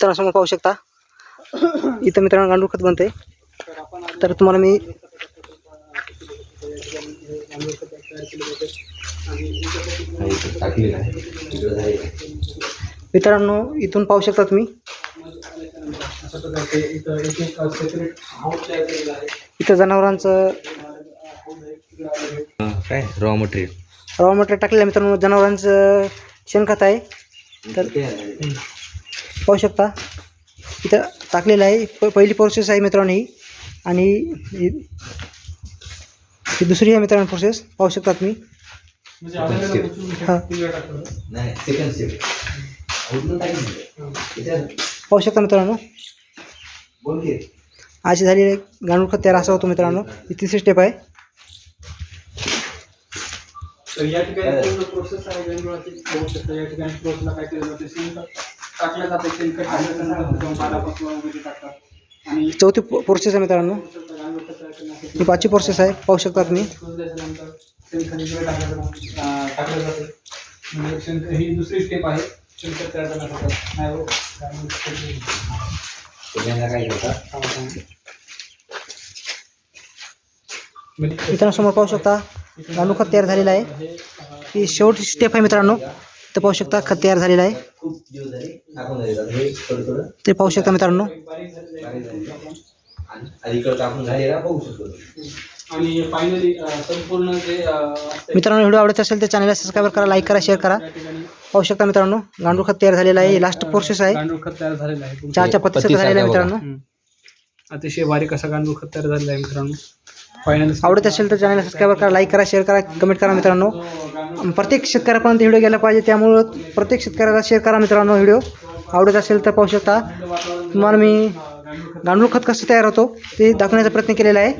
मित्रांनो समोर पाहू शकता. इथं मित्रांनो गांडूळ खत बनते तर तुम्हाला मी. मित्रांनो इथून पाहू शकता तुम्ही. इथं जनावरांचं काय? रॉ मटेरियल रॉ मटेरियल टाकलेलं मित्रांनो. जनावरांचं शेणखत आहे. तर पाहू शकता. इथं टाकलेलं आहे. प पहिली प्रोसेस आहे मित्रांनो ही. आणि ही ही दुसरी आहे मित्रांनो प्रोसेस पाहू शकता तुम्ही. हाँ. पाहू शकता मित्रांनो. बोल की. अशी झालेली गांडूळ खत तयार असा होतो मित्रांनो. ही तिसरी स्टेप आहे. तर या ठिकाणी प्रोसेस आहे. गांडुळाची बघू शकता या ठिकाणी प्रोसेसला काय केलं जाते चौथी प्रोसेस तयार करण्यासाठी ही पाचवी प्रोसेस आहे. पाहू शकता तुम्ही. ही दुसरी स्टेप हो, समोर पाहू शकता. गांडूळ खत तयार झालेलं ही स्टेप आहे मित्रांनो. तर पाहू शकता खत तयार झालेलं आहे. ते पाहू शकता मित्रांनो. मित्रांनो व्हिडिओ आवडत असेल तर चॅनलला सबस्क्राईब करा लाईक करा शेअर करा. पाहू शकता मित्रांनो गांडूळ खत तयार झालेलं आहे. लास्ट प्रोसेस आहे. गांडूळ खत तयार झालेलं आहे. पत्तीचं झालेलं. मित्रांनो. अतिशय बारीक असा गांडूळ खत तयार झालेला आहे मित्रांनो. फायनल आवडत असेल तर चॅनल सबस्क्राईब करा लाईक करा शेअर करा कमेंट करा मित्रांनो. प्रत्येक शेतकऱ्यापर्यंत व्हिडिओ गेला पाहिजे त्यामुळं प्रत्येक शेतकऱ्याला शेअर करा मित्रांनो व्हिडिओ आवडत असेल तर पाहू शकता. तुम्हाला मी गांडूळ खत कसं तयार होतो ते दाखवण्याचा प्रयत्न केलेला आहे.